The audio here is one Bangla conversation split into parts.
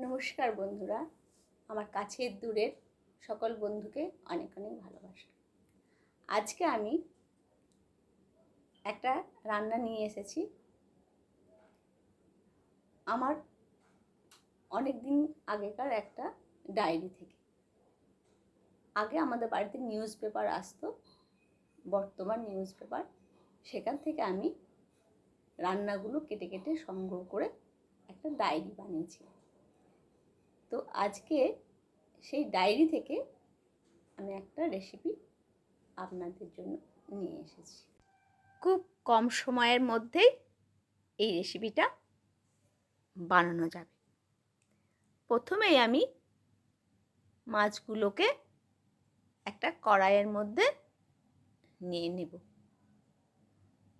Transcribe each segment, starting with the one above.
নমস্কার বন্ধুরা, আমার কাছের দূরের সকল বন্ধুকে অনেক অনেক ভালোবাসা। আজকে আমি একটা রান্না নিয়ে এসেছি। আমার অনেক দিন আগেকার একটা ডায়েরি থেকে। আগে আমাদের বাড়িতে নিউজ পেপার আসতো, বর্তমান নিউজ পেপার। সেখান থেকে আমি রান্নাগুলো কেটে কেটে সংগ্রহ করে একটা ডায়েরি বানিয়েছি তো আজকে সেই ডায়েরি থেকে আমি একটা রেসিপি আপনাদের জন্য নিয়ে এসেছি। খুব কম সময়ের মধ্যেই এই রেসিপিটা বানানো যাবে। প্রথমেই আমি মাছগুলোকে একটা কড়াইয়ের মধ্যে নিয়ে নেব।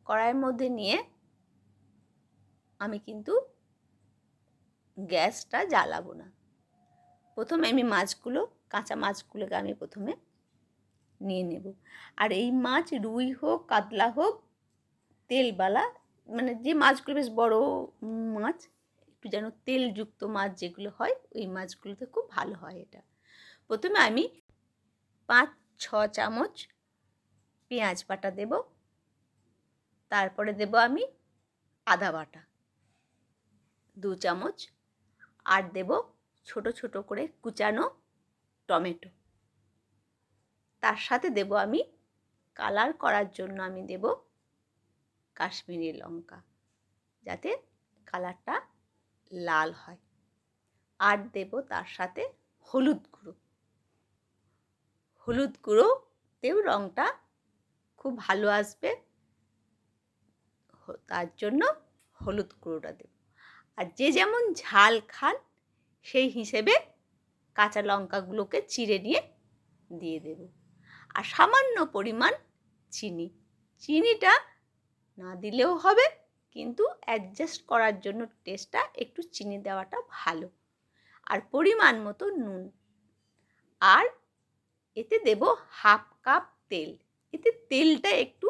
কড়াইয়ের মধ্যে নিয়ে আমি কিন্তু গ্যাসটা জ্বালাবো না। প্রথমে আমি মাছগুলো, কাঁচা মাছগুলোকে আমি প্রথমে নিয়ে নেব। আর এই মাছ রুই হোক, কাতলা হোক, তেলবালা মানে যে মাছগুলো বেশ বড় মাছ, একটু যেন তেলযুক্ত মাছ যেগুলো হয়, ওই মাছগুলোতে খুব ভালো হয় এটা। প্রথমে আমি পাঁচ, ছ চামচ পেঁয়াজ বাটা দেব। তারপরে দেব আমি আদা বাটা। দু চামচ, আর দেব ছোট ছোট করে কুচানো টমেটো। তার সাথে দেব আমি কালার করার জন্য আমি দেব কাশ্মীরি লঙ্কা, যাতে কালারটা লাল হয়। আর দেব তার সাথে হলুদ গুঁড়ো। হলুদ গুঁড়োতেও রঙটা খুব ভালো আসবে। তার জন্য হলুদ গুঁড়োটা দেব। আর যে যেমন ঝাল খান সেই হিসেবে কাঁচা লঙ্কাগুলোকে চিড়ে নিয়ে দিয়ে দেব। আর সামান্য পরিমাণ চিনি। চিনিটা না দিলেও হবে, কিন্তু অ্যাডজাস্ট করার জন্য টেস্টটা একটু চিনি দেওয়াটা ভালো। আর পরিমাণ মতো নুন। আর এতে দেব হাফ কাপ তেল। এতে তেলটা একটু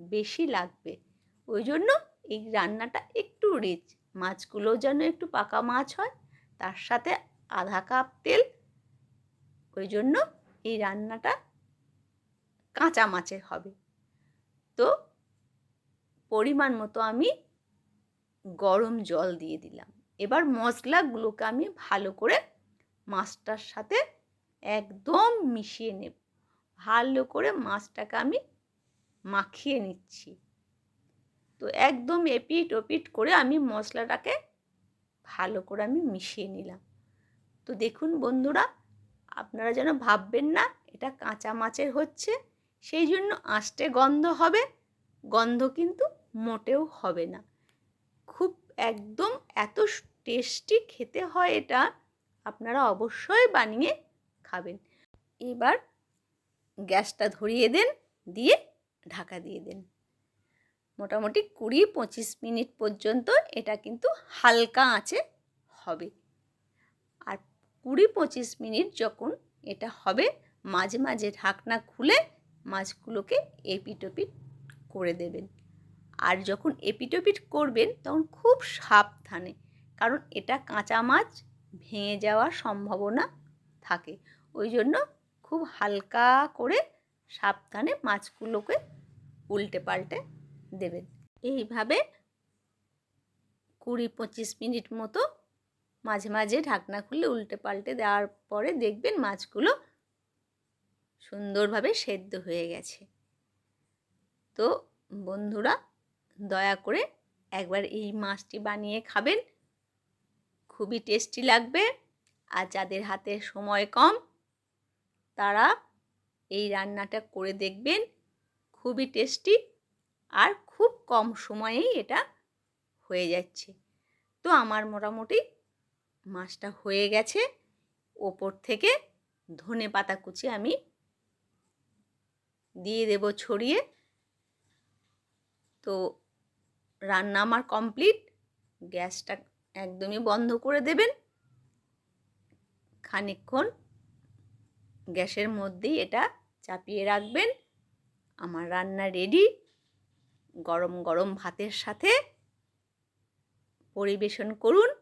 বেশি লাগবে। ওই জন্য এই রান্নাটা একটু রিচ মাছগুলোও যেন একটু পাকা মাছ হয়। তার সাথে আধা কাপ তেল, ওই জন্য এই রান্নাটা কাঁচা মাছের হবে। তো পরিমাণ মতো আমি গরম জল দিয়ে দিলাম। এবার মশলাগুলোকে আমি ভালো করে মাছটার সাথে একদম মিশিয়ে নেব। ভালো করে মাছটাকে আমি মাখিয়ে নিচ্ছি। তো একদম এপিট ওপিট করে আমি মশলাটাকে ভালো করে আমি মিশিয়ে নিলাম। তো দেখুন বন্ধুরা, আপনারা যেন ভাববেন না, এটা কাঁচা মাছের হচ্ছে, সেই জন্য আঁচটে গন্ধ হবে, গন্ধ কিন্তু মোটেও হবে না। খুব একদম এত টেস্টি খেতে হয় এটা, আপনারা অবশ্যই বানিয়ে খাবেন। এবার গ্যাসটা ধরিয়ে দেন, দিয়ে ঢাকা দিয়ে দেন। মোটামুটি কুড়ি পঁচিশ মিনিট পর্যন্ত এটা কিন্তু হালকা আঁচে হবে। আর কুড়ি পঁচিশ মিনিট যখন এটা হবে, মাঝে মাঝে ঢাকনা খুলে মাছগুলোকে এপিটোপিট করে দেবেন। আর যখন এপিটোপিট করবেন, তখন খুব সাবধানে, কারণ এটা কাঁচা মাছ, ভেঙে যাওয়ার সম্ভাবনা থাকে। ওই জন্য খুব হালকা করে সাবধানে মাছগুলোকে উল্টে পাল্টে দেবেন। এইভাবে কুড়ি পঁচিশ মিনিট মতো মাঝে মাঝে ঢাকনা খুলে উল্টে পাল্টে দেওয়ার পরে দেখবেন মাছগুলো সুন্দরভাবে সেদ্ধ হয়ে গেছে। তো বন্ধুরা, দয়া করে একবার এই মাছটি বানিয়ে খাবেন। খুবই টেস্টি লাগবে আর যাদের হাতে সময় কম, তারা এই রান্নাটা করে দেখবেন। খুবই টেস্টি আর খুব কম সময়েই এটা হয়ে যাচ্ছে। তো আমার মোটামুটি মাছটা হয়ে গেছে। ওপর থেকে ধনে পাতা কুচি আমি দিয়ে দেব ছড়িয়ে। তো রান্না আমার কমপ্লিট। গ্যাসটা একদমই বন্ধ করে দেবেন। খানিকক্ষণ গ্যাসের মধ্যেই এটা চাপিয়ে রাখবেন। আমার রান্না রেডি। গরম গরম ভাতের সাথে পরিবেশন করুন।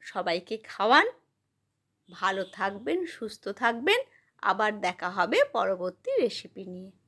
সবাইকে খাওয়ান। ভালো থাকবেন, সুস্থ থাকবেন। আবার দেখা হবে পরবর্তী রেসিপি নিয়ে।